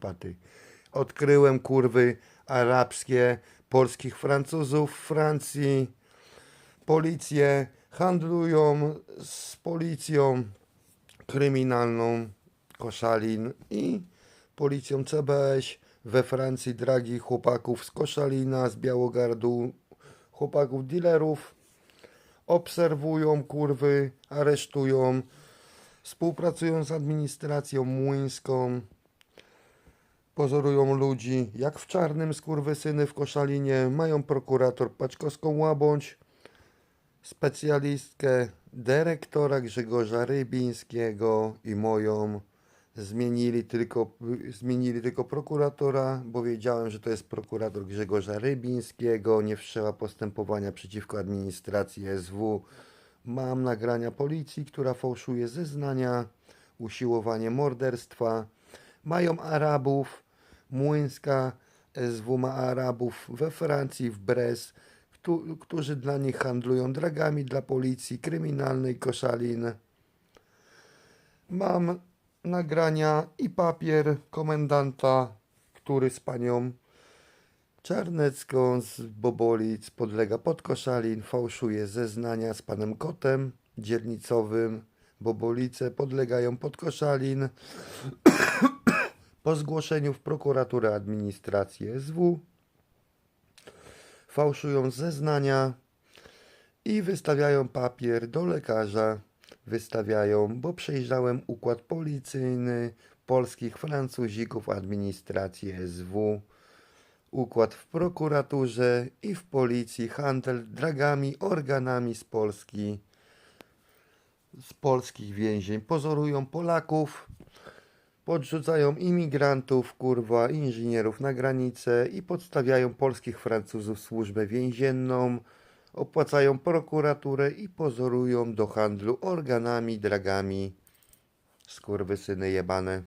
Karpaty. Odkryłem kurwy arabskie, polskich Francuzów w Francji. Policje handlują z policją kryminalną Koszalin i policją CBS we Francji dragi chłopaków z Koszalina, z Białogardu, chłopaków dealerów obserwują kurwy, aresztują, współpracują z administracją młyńską, pozorują ludzi, jak w czarnym skurwysyny w Koszalinie, mają prokurator Paczkowską Łabądź, specjalistkę dyrektora Grzegorza Rybińskiego i moją. Zmienili tylko, zmienili tylko prokuratora, bo wiedziałem, że to jest prokurator Grzegorza Rybińskiego. Nie wszczęła postępowania przeciwko administracji SW. Mam nagrania policji, która fałszuje zeznania, usiłowanie morderstwa. Mają Arabów. Młyńska SW ma Arabów we Francji, w Brest, któ- którzy dla nich handlują dragami dla policji kryminalnej Koszalin. Mam nagrania i papier komendanta, który z panią Czarnecką z Bobolic podlega pod Koszalin, fałszuje zeznania z panem Kotem dzielnicowym. Bobolice podlegają pod Koszalin. Po zgłoszeniu w prokuraturę administracji SW fałszują zeznania i wystawiają papier do lekarza. Wystawiają, bo przejrzałem układ policyjny polskich Francuzików administracji SW, układ w prokuraturze i w policji, handel dragami, organami z Polski, z polskich więzień. Pozorują Polaków, podrzucają imigrantów, kurwa, inżynierów na granicę i podstawiają polskich Francuzów służbę więzienną, opłacają prokuraturę i pozorują do handlu organami, dragami. Skurwysyny jebane.